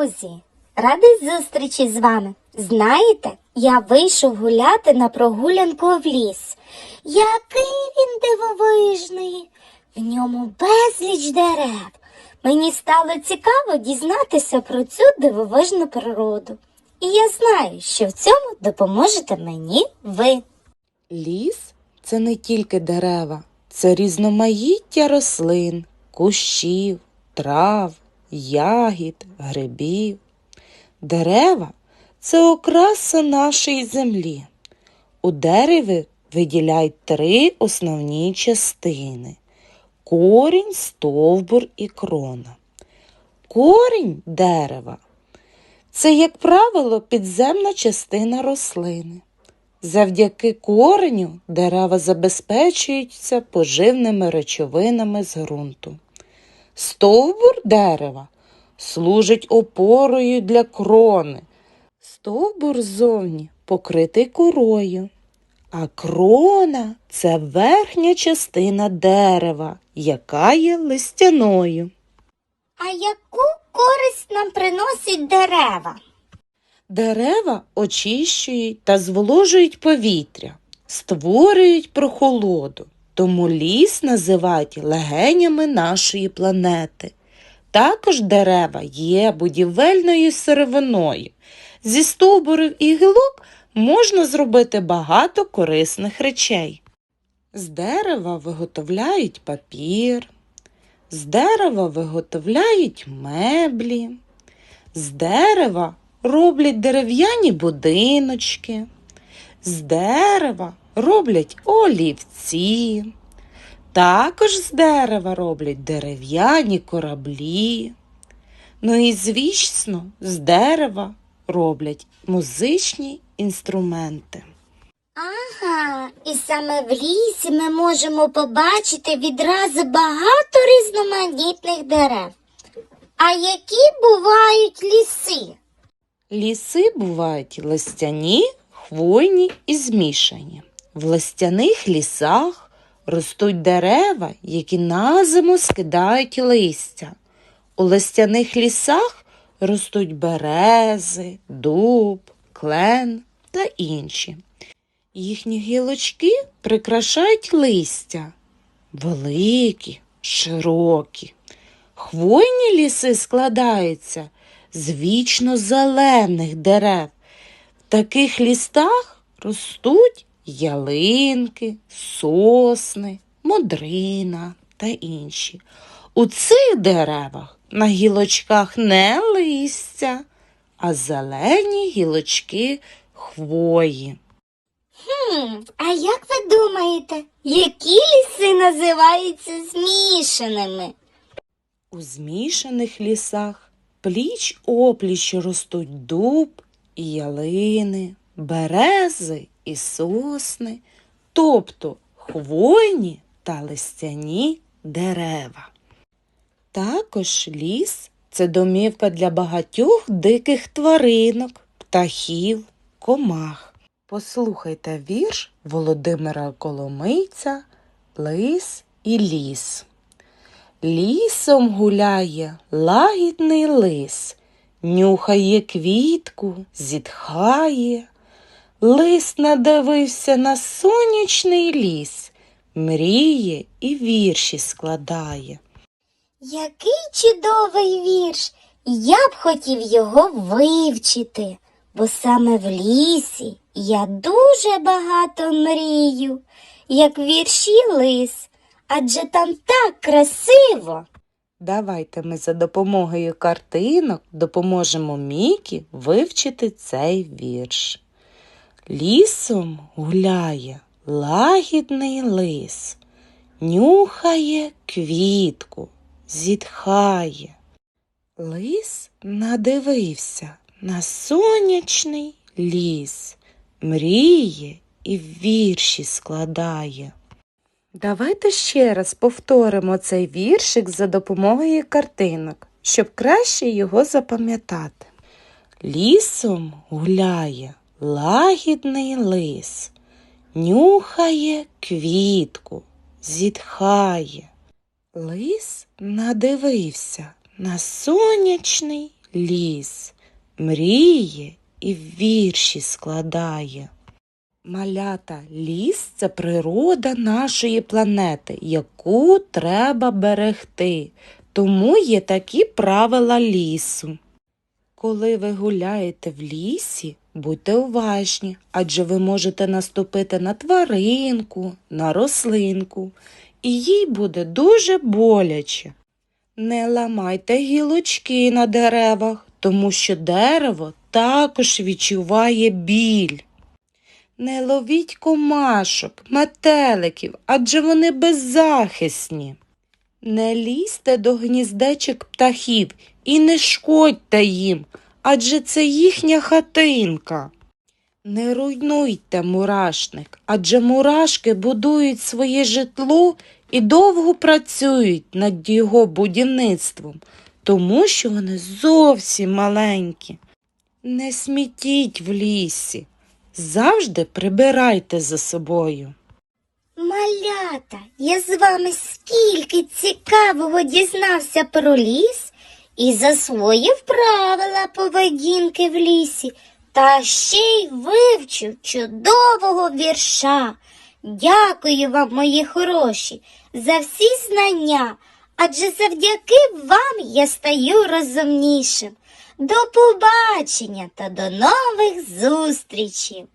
друзі! Радий зустрічі з вами. Знаєте, я вийшов гуляти на прогулянку в ліс. Який він дивовижний! В ньому безліч дерев. Мені стало цікаво дізнатися про цю дивовижну природу. І я знаю, що в цьому допоможете мені ви. Ліс це не тільки дерева, це різноманіття рослин, кущів, трав, ягід, грибів. Дерева це окраса нашої землі. У дереві виділяють три основні частини корінь, стовбур і крона. Корінь дерева це, як правило, підземна частина рослини. Завдяки кореню дерева забезпечуються поживними речовинами з ґрунту. Стовбур дерева служить опорою для крони. Стовбур ззовні покритий корою, а крона це верхня частина дерева, яка є листяною. А яку користь нам приносять дерева? Дерева очищують та зволожують повітря, створюють прохолоду, тому ліс називають легенями нашої планети. Також дерева є будівельною сировиною. Зі стовбурів і гілок можна зробити багато корисних речей. З дерева виготовляють папір, з дерева виготовляють меблі, з дерева роблять дерев'яні будиночки, з дерева роблять олівці, також з дерева роблять дерев'яні кораблі. Ну і, звісно, з дерева роблять музичні інструменти. Ага, і саме в лісі ми можемо побачити відрази багато різноманітних дерев. А які бувають ліси? Ліси бувають листяні, хвойні і змішані. В листяних лісах ростуть дерева, які на зиму скидають листя. У листяних лісах ростуть берези, дуб, клен та інші. Їхні гілочки прикрашають листя великі, широкі. Хвойні ліси складаються з вічно зелених дерев. В таких лістах ростуть ялинки, сосни, модрина та інші. У цих деревах на гілочках не листя, а зелені гілочки хвої. Хм, а як ви думаєте, які ліси називаються змішаними? У змішаних лісах пліч опліч ростуть дуб і ялини, берези і сосни, тобто хвойні та листяні дерева. Також ліс це домівка для багатьох диких тваринок, птахів, комах. Послухайте вірш Володимира Коломийця Лис і ліс. Лісом гуляє лагідний лис, нюхає квітку, зітхає. Лис надивився на сонячний ліс, мріє і вірші складає. Який чудовий вірш! Я б хотів його вивчити, бо саме в лісі я дуже багато мрію, як вірші лис, адже там так красиво. Давайте ми за допомогою картинок допоможемо Мікі вивчити цей вірш. Лісом гуляє лагідний лис, нюхає квітку, зітхає. Лис надивився на сонячний ліс, мріє і вірші складає. Давайте ще раз повторимо цей віршик за допомогою картинок, щоб краще його запам'ятати. Лісом гуляє лагідний лис, нюхає квітку, зітхає. Лис надивився на сонячний ліс, мріє і вірші складає. Малята, ліс це природа нашої планети, яку треба берегти. Тому є такі правила лісу. Коли ви гуляєте в лісі, будьте уважні, адже ви можете наступити на тваринку, на рослинку, і їй буде дуже боляче. Не ламайте гілочки на деревах, тому що дерево також відчуває біль. Не ловіть комашок, метеликів, адже вони беззахисні. Не лізьте до гніздечок птахів і не шкодьте їм, адже це їхня хатинка. Не руйнуйте мурашник, адже мурашки будують своє житло і довго працюють над його будівництвом, тому що вони зовсім маленькі. Не смітіть в лісі, завжди прибирайте за собою. Малята, я з вами скільки цікавого дізнався про ліс і засвоїв правила поведінки в лісі, та ще й вивчив чудового вірша. Дякую вам, мої хороші, за всі знання, адже завдяки вам я стаю розумнішим. До побачення та до нових зустрічей!